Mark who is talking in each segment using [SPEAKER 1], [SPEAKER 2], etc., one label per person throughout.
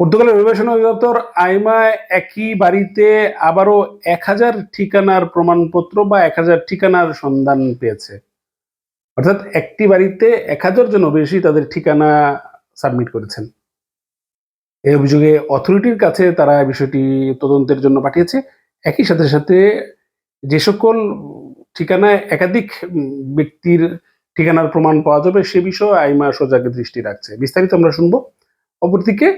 [SPEAKER 1] পর্তুগালের অভিবাসন অধিদপ্তর আইমা একই বাড়িতে আবারও এক হাজার ঠিকানার প্রমাণপত্র বা এক হাজার ঠিকানার সন্ধান পেয়েছে। অর্থাৎ একটি বাড়িতে এক হাজার জন বেশি তাদের ঠিকানা সাবমিট করেছেন। এই অভিযোগে অথরিটির কাছে তারা বিষয়টি তদন্তের জন্য পাঠিয়েছে। একই সাথে সাথে যে সকল ঠিকানায় একাধিক ব্যক্তির ঠিকানার প্রমাণ পাওয়া যাবে সে বিষয়ে আইমা সজাগে দৃষ্টি রাখছে। বিস্তারিত আমরা শুনব। অপরদিকে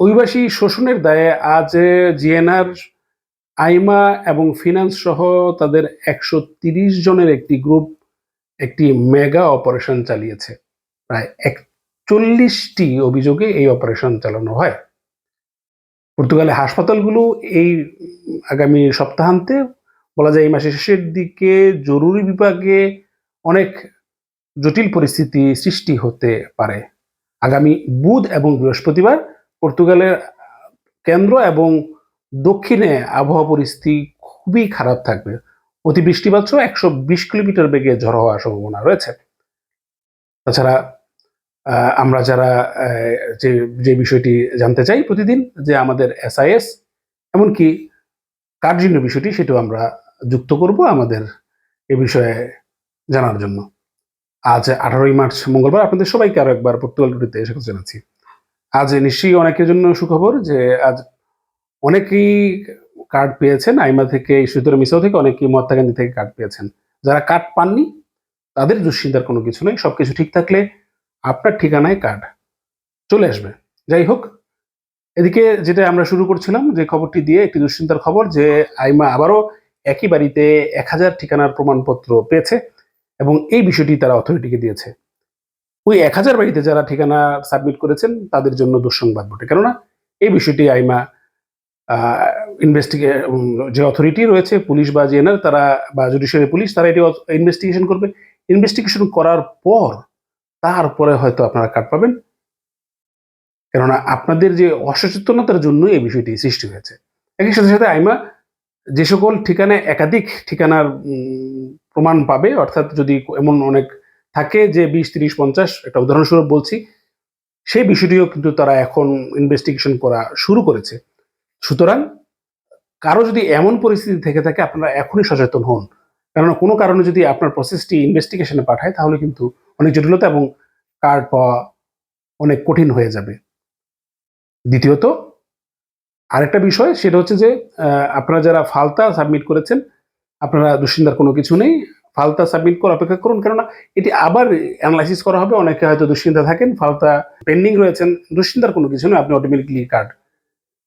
[SPEAKER 1] অভিবাসী শোষণের দায়ে আজ জিএনআর, আইমা এবং ফিনান্স সহ তাদের একশো জনের একটি গ্রুপ একটি মেগা অপারেশন চালিয়েছে। প্রায় একচল্লিশটি অভিযোগে এই অপারেশন চালানো হয়। পর্তুগালে হাসপাতালগুলো এই আগামী সপ্তাহান্তে, বলা যায় এই মাসের শেষের দিকে জরুরি বিভাগে অনেক জটিল পরিস্থিতি সৃষ্টি হতে পারে। আগামী বুধ এবং বৃহস্পতিবার পর্তুগালের কেন্দ্র এবং দক্ষিণে আবহাওয়া পরিস্থিতি খুবই খারাপ থাকবে। অতি বৃষ্টিপাত সহ একশো বিশ কিলোমিটার বেগে ঝড় হওয়ার সম্ভাবনা রয়েছে। তাছাড়া আমরা যারা যে যে বিষয়টি জানতে চাই প্রতিদিন, যে আমাদের এসআইএস এমনকি কার্যনীয় বিষয়টি, সেটাও আমরা যুক্ত করব আমাদের এ বিষয়ে জানার জন্য। আজ আঠারোই মার্চ, মঙ্গলবার। আপনাদের সবাইকে আরও একবার পর্তুগাল টুটিতে স্বাগত জানাচ্ছি। আজ নিশ্চয়ই অনেকের জন্য সুখবর যে আজ অনেকেই কার্ড পেয়েছেন। আইমা থেকে ইস্যুতর মিসাও থেকে, অনেকেই মহাত্মা গান্ধী থেকে কার্ড পেয়েছেন। যারা কার্ড পাননি, তাদের দুশ্চিন্তার কোনো কিছু নেই। সবকিছু ঠিক থাকলে আপনার ঠিকানায় কার্ড চলে আসবে। যাই হোক, এদিকে যেটা আমরা শুরু করছিলাম, যে খবরটি দিয়ে একটি দুশ্চিন্তার খবর যে আইমা আবারও একই বাড়িতে এক হাজার ঠিকানার প্রমাণপত্র পেয়েছে এবং এই বিষয়টি তারা অথরিটিকে দিয়েছে। ওই এক হাজার বাড়িতে যারা ঠিকানা সাবমিট করেছেন, তাদের জন্য দুঃসংবাদ বটে। কেননা এই বিষয়টি আইমা ইনভেস্টিগে যে অথরিটি রয়েছে, পুলিশ বা জেনার তারা বা জুডিশিয়ারি পুলিশ তারা এটি ইনভেস্টিগেশন করবে। ইনভেস্টিগেশন করার পর তারপরে হয়তো আপনারা কাট পাবেন। কেননা আপনাদের যে অসচেতনতার জন্য এই বিষয়টি সৃষ্টি হয়েছে। একই সাথে সাথে আইমা, যে সকল ঠিকানায় একাধিক ঠিকানার প্রমাণ পাবে, অর্থাৎ যদি এমন অনেক থাকে যে বিশ, তিরিশ, পঞ্চাশ, একটা উদাহরণস্বরূপ বলছি, সেই বিষয়টিও কিন্তু তারা এখন ইনভেস্টিগেশন করা শুরু করেছে। সুতরাং কারও যদি এমন পরিস্থিতি থেকে থাকে, আপনারা এখনই সচেতন হন। কেননা কোনো কারণে যদি আপনার প্রসেসটি ইনভেস্টিগেশনে পাঠায়, তাহলে কিন্তু অনেক জটিলতা এবং কার্ড পাওয়া অনেক কঠিন হয়ে যাবে। দ্বিতীয়ত, আরেকটা বিষয়, সেটা হচ্ছে যে আপনারা যারা ফালতা সাবমিট করেছেন, আপনারা দুশ্চিন্তার কোনো কিছু নেই। ফালতা সাবমিট করে অপেক্ষা করুন। কেননা এটি আবার অ্যানালাইসিস করা হবে। অনেকে হয়তো দুশ্চিন্তা থাকেন, ফালতা পেন্ডিং রয়েছেন। দুশ্চিন্তার কোনো কিছু নয় আপনি অটোমেটিকলি কার্ড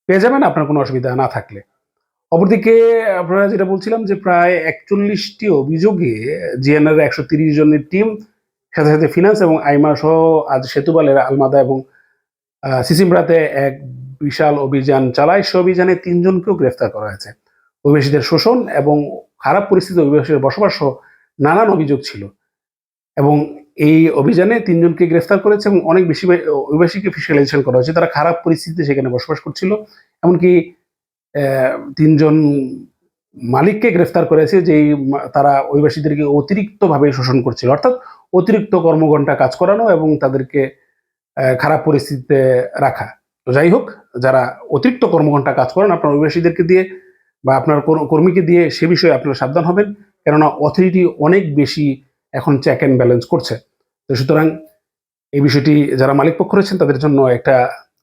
[SPEAKER 1] পেয়ে যাবেন। আপনার কোনো অসুবিধা না থাকলে। অপরদিকে আপনারা যেটা বলছিলাম যে প্রায় একচল্লিশটি অভিযোগে জিএনআর একশো তিরিশ জনের টিম সাথে সাথে ফিনান্স এবং আইমা সহ আজ সেতুবালের আলমাদা এবং সিসিমরাতে এক বিশাল অভিযান চালায়। সে অভিযানে তিনজনকেও গ্রেফতার করা হয়েছে। অভিবাসীদের শোষণ এবং খারাপ পরিস্থিতি অভিবাসীদের বসবাস সহ নানান অভিযোগ ছিল। এবং এই অভিযানে তিনজনকে গ্রেফতার করেছে এবং অনেক বেশি অভিবাসীকে ফিজিক্যালাইজেশন করা হয়েছে। তারা খারাপ পরিস্থিতিতে সেখানে বসবাস করছিল। এমনকি তিনজন মালিককে গ্রেফতার করেছে যে তারা অভিবাসীদেরকে অতিরিক্তভাবে শোষণ করছিল। অর্থাৎ অতিরিক্ত কর্মঘণ্টা কাজ করানো এবং তাদেরকে খারাপ পরিস্থিতিতে রাখা। তো যাই হোক, যারা অতিরিক্ত কর্মঘণ্টা কাজ করেন, আপনার অভিবাসীদেরকে দিয়ে বা আপনার কর- কর্মীকে দিয়ে সে বিষয়ে আপনারা সাবধান হবেন। কেননা অথরিটি অনেক বেশি এখন চেক অ্যান্ড ব্যালেন্স করছে। তো সুতরাং এই বিষয়টি যারা মালিক পক্ষ রয়েছেন, তাদের জন্য একটা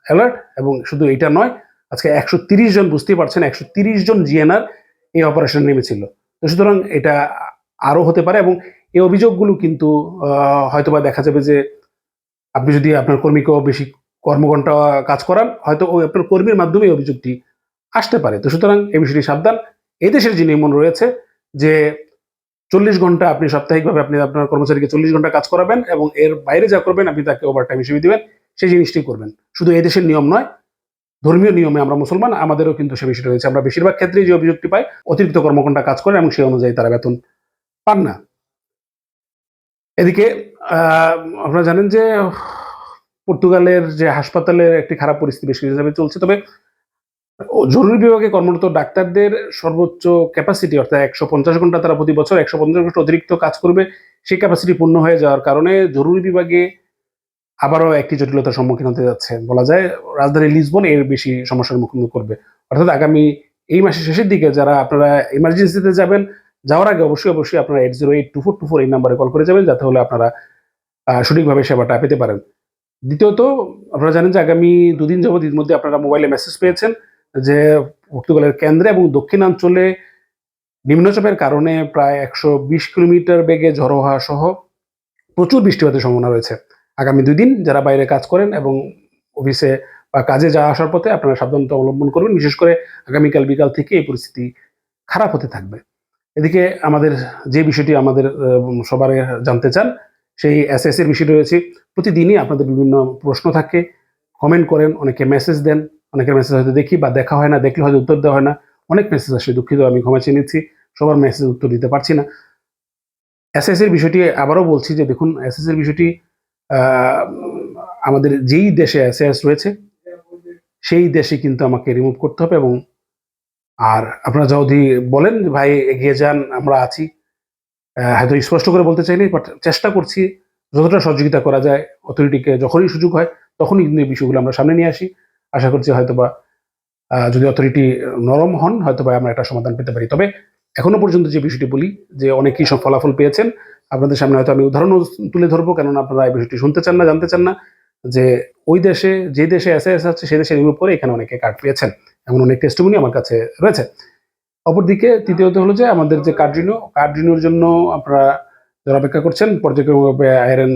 [SPEAKER 1] অ্যালার্ট এবং শুধু এটা নয়, আজকে একশো তিরিশ জন বুঝতেই পারছেন, একশো তিরিশ জন জিএনআর এই অপারেশন নেমেছিল। তো সুতরাং এটা আরও হতে পারে এবং এই অভিযোগগুলো কিন্তু হয়তোবা দেখা যাবে যে আপনি যদি আপনার কর্মীকেও বেশি কর্মঘণ্টা কাজ করান, হয়তো ওই আপনার কর্মীর মাধ্যমে অভিযোগটি আসতে পারে। তো সুতরাং এই বিষয়টি সাবধান। এই দেশের যে নিয়মন রয়েছে যে চল্লিশ ঘণ্টা আপনি সাপ্তাহিকভাবে আপনি আপনার কর্মচারীকে চল্লিশ ঘণ্টা কাজ করাবেন এবং এর বাইরে যা করবেন আপনি তাকে ওভার টাইম হিসেবে দিবেন, সেই জিনিসটি করবেন। শুধু এই দেশের নিয়ম নয়, ধর্মীয় নিয়মে আমরা মুসলমান, আমাদেরও কিন্তু সে বিষয়টা রয়েছে। আমরা বেশিরভাগ ক্ষেত্রেই যে অভিযোগটি পাই, অতিরিক্ত কর্মঘণ্টা কাজ করেন এবং সেই অনুযায়ী তারা বেতন পান না। এদিকে আপনারা জানেন যে পর্তুগালের যে হাসপাতালের একটি খারাপ পরিস্থিতি বেশ হিসাবে চলছে। তবে জরুরি বিভাগে কর্মরত ডাক্তারদের সর্বোচ্চ ক্যাপাসিটি অর্থাৎ একশো পঞ্চাশ ঘণ্টা তারা প্রতি বছর একশো পঞ্চাশ ঘণ্টা অতিরিক্ত কাজ করবে, সেই ক্যাপাসিটি পূর্ণ হয়ে যাওয়ার কারণে জরুরি বিভাগে আবারও একটি জটিলতার সম্মুখীন হতে যাচ্ছে। বলা যায় রাজধানী লিসবন এর বেশি সমস্যার মুখোমুখি করবে। অর্থাৎ আগামী এই মাসের শেষের দিকে যারা আপনারা ইমার্জেন্সিতে যাবেন, যাওয়ার আগে অবশ্যই অবশ্যই আপনারা eight zero eight two four two four এই নাম্বারে কল করে যাবেন, যাতে হলে আপনারা সঠিকভাবে সেবাটা পেতে পারেন। দ্বিতীয়ত, আপনারা জানেন যে আগামী দুদিন যাবত এর মধ্যে আপনারা মোবাইলে মেসেজ পেয়েছেন। যে পর্তুগালের কেন্দ্রে এবং দক্ষিণাঞ্চলে নিম্নচাপের কারণে প্রায় একশো বিশ কিলোমিটার বেগে ঝড়ো হওয়া সহ প্রচুর বৃষ্টিপাতের সম্ভাবনা রয়েছে। আগামী দুই দিন যারা বাইরে কাজ করেন এবং অফিসে বা কাজে যাওয়া আসার পথে আপনারা সাবধানতা অবলম্বন করবেন বিশেষ করে আগামীকাল বিকাল থেকে এই পরিস্থিতি খারাপ হতে থাকবে। এদিকে আমাদের যে বিষয়টি আমাদের সবার জানতে চান, সেই এস এর বিষয় রয়েছে। প্রতিদিনই আপনাদের বিভিন্ন প্রশ্ন থাকে। কমেন্ট করেন, অনেকে মেসেজ দেন। অনেকের মেসেজ হয়তো দেখি বা দেখা হয় না, দেখলে হয়তো উত্তর দেওয়া হয় না। অনেক মেসেজ আসে, দুঃখিত, আমি ক্ষমা চেয়ে নিচ্ছি। সবার মেসেজ উত্তর দিতে পারছি না। এস এর বিষয়টি আবারও বলছি যে দেখুন এস এর বিষয়টি আমাদের যেই দেশে এস রয়েছে, সেই দেশে কিন্তু আমাকে রিমুভ করতে হবে এবং আর আপনারা যদি বলেন যে, ভাই, এগিয়ে যান, আমরা আছি। হয়তো স্পষ্ট করে বলতে চাইনি বাট চেষ্টা করছি, যতটা সহযোগিতা করা যায় অথরিটিকে যখনই সুযোগ হয়, তখনই কিন্তু এই বিষয়গুলো আমরা সামনে নিয়ে আসি। আশা করছি হয়তোবা যদি অথরিটি নরম হন, হয়তোবা আমরা একটা সমাধান পেতে পারি। তবে এখনও পর্যন্ত যে বিষয়টি বলি, যে অনেকেই সব ফলাফল পেয়েছেন, আপনাদের সামনে হয়তো আমি উদাহরণও তুলে ধরবো, কেননা আপনারা এই বিষয়টি শুনতে চান না, জানতে চান না, যে ওই দেশে, যে দেশে এসে এসে আছে সেই দেশে করে এখানে অনেকে কার্ড পেয়েছেন। এমন অনেক টেস্টমনি আমার কাছে রয়েছে। অপরদিকে, তৃতীয়ত হলো যে আমাদের যে কার্ড রিনিউ কার্ড রিনিউর জন্য আপনারা যারা অপেক্ষা করছেন পর্যায়ক্রমভাবে আয়রন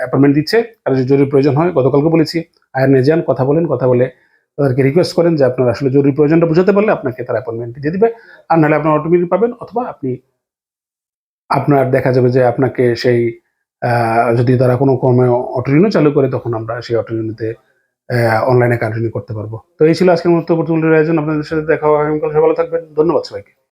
[SPEAKER 1] অ্যাপয়েন্টমেন্ট দিচ্ছে আর যদি জরুরি প্রয়োজন হয়, গতকালকে বলেছি আয়রনে যান কথা বলেন, কথা বলে তাদেরকে রিকোয়েস্ট করেন যে আপনার আসলে জরুরি প্রয়োজনটা বুঝাতে পারলে আপনাকে তারা অ্যাপয়েন্টমেন্ট দিয়ে দিবে। আর নাহলে আপনার অটোমেটিক পাবেন, অথবা আপনি, আপনার দেখা যাবে যে আপনাকে সেই যদি তারা কোনো কর্মে অটোরিনিউ চালু করে, তখন আমরা সেই অটোরিনিউতে অনলাইনে কন্টিনিউ করতে পারব। তো এই ছিল আজকের মতো পর্তুগালের আয়োজন। আপনাদের সাথে দেখা হয় আগামীকাল সবাই ভালো থাকবেন। ধন্যবাদ সবাইকে।